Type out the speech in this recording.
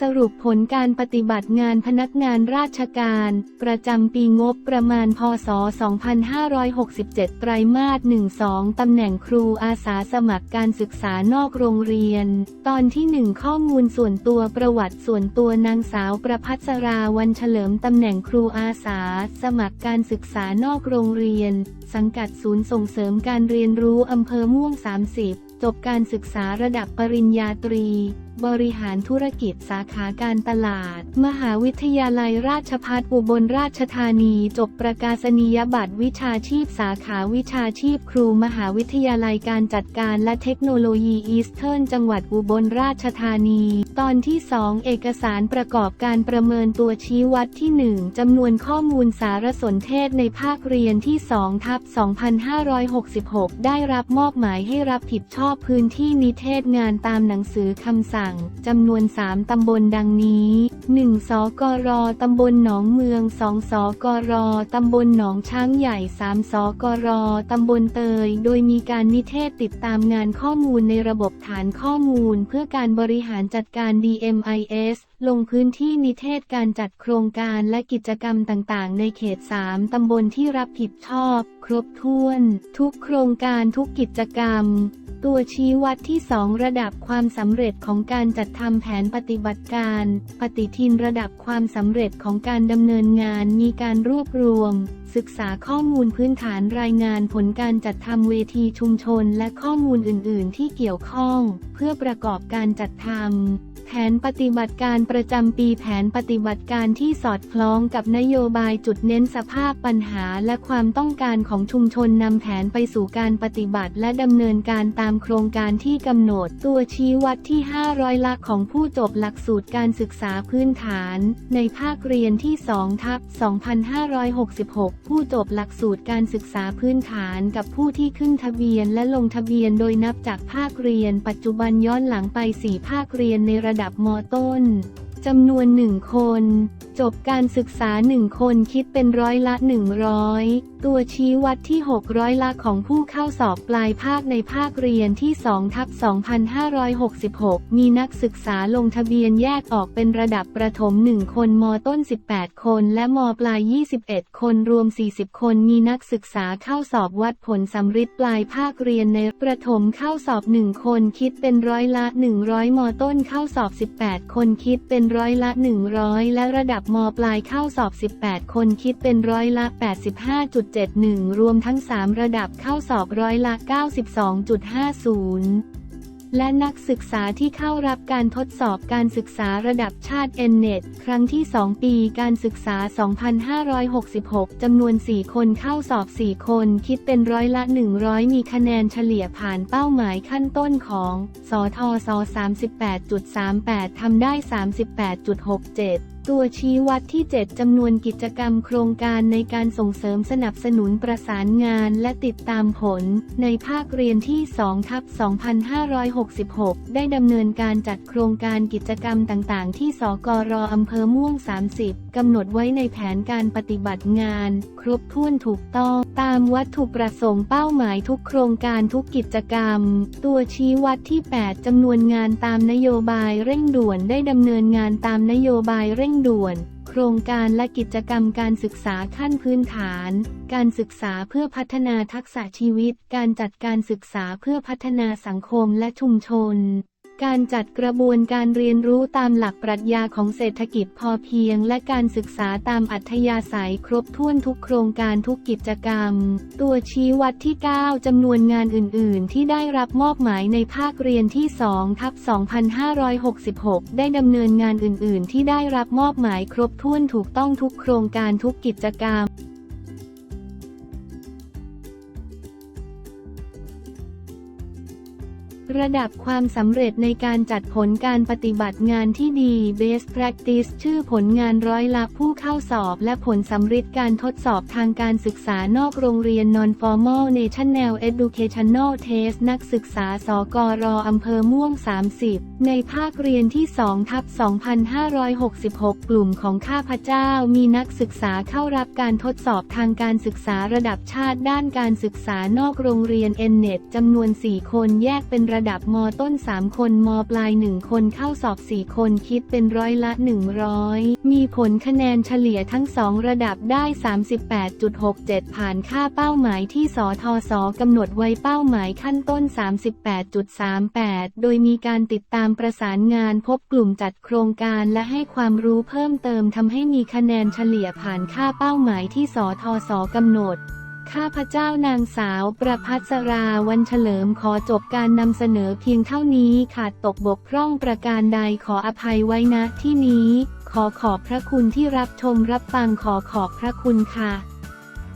สรุปผลการปฏิบัติงานพนักงานราชการ ประจำปีงบประมาณ พศ 2567 ไตรมาส 12 ตำแหน่งครูอาสาสมัครการศึกษานอกโรงเรียน ตอนที่ 1 ข้อมูลส่วนตัวประวัติส่วนตัวนางสาวประพัสราวันเฉลิมตำแหน่งครูอาสา สมัครการศึกษานอกโรงเรียน สังกัดศูนย์ส่งเสริมการเรียนรู้อำเภอม่วง 30 จบการศึกษาระดับปริญญาตรีบริหารธุรกิจสาขาการตลาด มหาวิทยาลัยราชภัฏอุบลราชธานี จบประกาศนียบัตรวิชาชีพสาขาวิชาชีพครูมหาวิทยาลัยการจัดการและเทคโนโลยีอีสเทิร์นจังหวัดอุบลราชธานี ตอนที่ 2 เอกสารประกอบการประเมินตัวชี้วัดที่ 1จำนวนข้อมูลสารสนเทศในภาคเรียนที่2ทับ2566 ได้รับมอบหมายให้รับผิดชอบพื้นที่นิเทศงานตามหนังสือคำสั่งจำนวน 3 ตำบลดังนี้ 1 สกร ตำบลหนองเมือง 2 สกร ตำบลหนองช้างใหญ่ 3 สกร ตำบลเตย โดยมีการนิเทศติดตามงานข้อมูลในระบบฐานข้อมูล เพื่อการบริหารจัดการ DMIS ลงพื้นที่นิเทศการจัดโครงการและกิจกรรมต่างๆ ในเขต 3 ตำบลที่รับผิดชอบ ครบถ้วน ทุกโครงการทุกกิจกรรม ตัวชี้วัดที่ 2 ระดับความสำเร็จของการจัดทำแผนปฏิบัติการ ปฏิทินระดับความสำเร็จของการดำเนินงานมีการรวบรวม ศึกษาข้อมูลพื้นฐานรายงานผลการจัดทำเวทีชุมชนและข้อมูลอื่น ๆ ที่เกี่ยวข้อง เพื่อประกอบการจัดทำแผนปฏิบัติการประจำปีแผนปฏิบัติการที่สอดคล้องกับนโยบายจุดเน้นสภาพปัญหาและความต้องการของชุมชนนำแผนไปสู่การปฏิบัติและดำเนินการตามโครงการที่กำหนด ตัวชี้วัดที่ 500ละของผู้จบหลักสูตรการศึกษาพื้นฐาน ในภาคเรียนที่2ทับ2566ผู้จบหลักสูตรการศึกษาพื้นฐานกับผู้ที่ขึ้นทะเบียนและลงทะเบียนโดยนับจากภาคเรียน ปัจจุบันย้อนหลังไป 4 ภาคเรียนในระดับมต้นจำนวน 1 คน จบการศึกษาหนึ่งคนคิดเป็นร้อยละ 100 ตัวชี้วัดที่ 600 ละของผู้เข้าสอบปลายภาคในภาคเรียนที่2ทับ2566 มีนักศึกษาลงทะเบียนแยกออกเป็นระดับประถม 1 คนมต้น 18 คน และมปลาย 21 คนรวม 40 คนมีนักศึกษาเข้าสอบวัดผลสำริดปลายภาคเรียนในประถมเข้าสอบ 1 คนคิดเป็นร้อยละ 100 มต้นเข้าสอบ 18 คนคิดเป็นร้อยละ 100 และระดับมปลายเข้าสอบ 18 คนคิดเป็นร้อยละ 85.71 รวมทั้ง 3 ระดับเข้าสอบร้อยละ 92.50และนักศึกษาที่เข้ารับการทดสอบการศึกษาระดับชาติ n n e t ครั้งที่ 2 ปีการศึกษา 2566 จำนวน 4 คนเข้าสอบ 4 คน คิดเป็นร้อยละ 100 มีคะแนนเฉลี่ยผ่านเป้าหมายขั้นต้นของ สทศ38.38 ทำได้ 38.67 ตัวชี้วัดที่ 7 จำนวนกิจกรรมโครงการในการส่งเสริมสนับสนุนประสานงานและติดตามผล ในภาคเรียนที่2ทับ2566 ได้ดำเนินการจัดโครงการกิจกรรมต่างๆ ที่สกรอำเภอม่วง 30 กำหนดไว้ในแผนการปฏิบัติงาน ครบถ้วนถูกต้อง ตามวัตถุประสงค์เป้าหมายทุกโครงการทุกกิจกรรม ตัวชี้วัดที่ 8จำนวนงานตามนโยบายเร่งด่วนได้ดำเนินงานตามนโยบายเร่งด่วน โครงการและกิจกรรมการศึกษาขั้นพื้นฐาน การศึกษาเพื่อพัฒนาทักษะชีวิต การจัดการศึกษาเพื่อพัฒนาสังคมและชุมชน การจัดกระบวนการเรียนรู้ตามหลักปรัชญาของเศรษฐกิจพอเพียง และการศึกษาตามอัธยาศัยครบถ้วนทุกโครงการทุกกิจกรรม ตัวชี้วัดที่ 9 จำนวนงานอื่น ๆ ที่ได้รับมอบหมายในภาคเรียนที่2ทับ2566 ได้ดำเนินงานอื่น ๆ ที่ได้รับมอบหมายครบถ้วนถูกต้องทุกโครงการทุกกิจกรรม ระดับความสำเร็จในการจัดผลการปฏิบัติงานที่ดี Best Practice ชื่อผลงานร้อยละผู้เข้าสอบ และผลสำเร็จการทดสอบทางการศึกษานอกโรงเรียน Non-Formal National Educational Test นักศึกษาสกรอำเภอม่วง 30 ในภาคเรียนที่2ทับ2566 กลุ่มของข้าพเจ้ามีนักศึกษาเข้ารับการทดสอบทางการศึกษาระดับชาติด้านการศึกษานอกโรงเรียน n n e t จำนวน 4 คนแยกเป็นระระดับมต้น 3 คนมปลาย 1 คนเข้าสอบ 4 คนคิดเป็นร้อยละ 100 มีผลคะแนนเฉลี่ยทั้ง 2 ระดับได้ 38.67 ผ่านค่าเป้าหมายที่สทศกำหนดไว้เป้าหมายขั้นต้น 38.38 โดยมีการติดตามประสานงานพบกลุ่มจัดโครงการและให้ความรู้เพิ่มเติมทำให้มีคะแนนเฉลี่ยผ่านค่าเป้าหมายที่สทศกำหนด ข้าพเจ้านางสาวประพัสราวันเฉลิมขอจบการนำเสนอเพียงเท่านี้ขาดตกบกพร่องประการใดขออภัยไว้นะที่นี้ ขอขอบพระคุณที่รับชมรับฟังขอขอบพระคุณค่ะ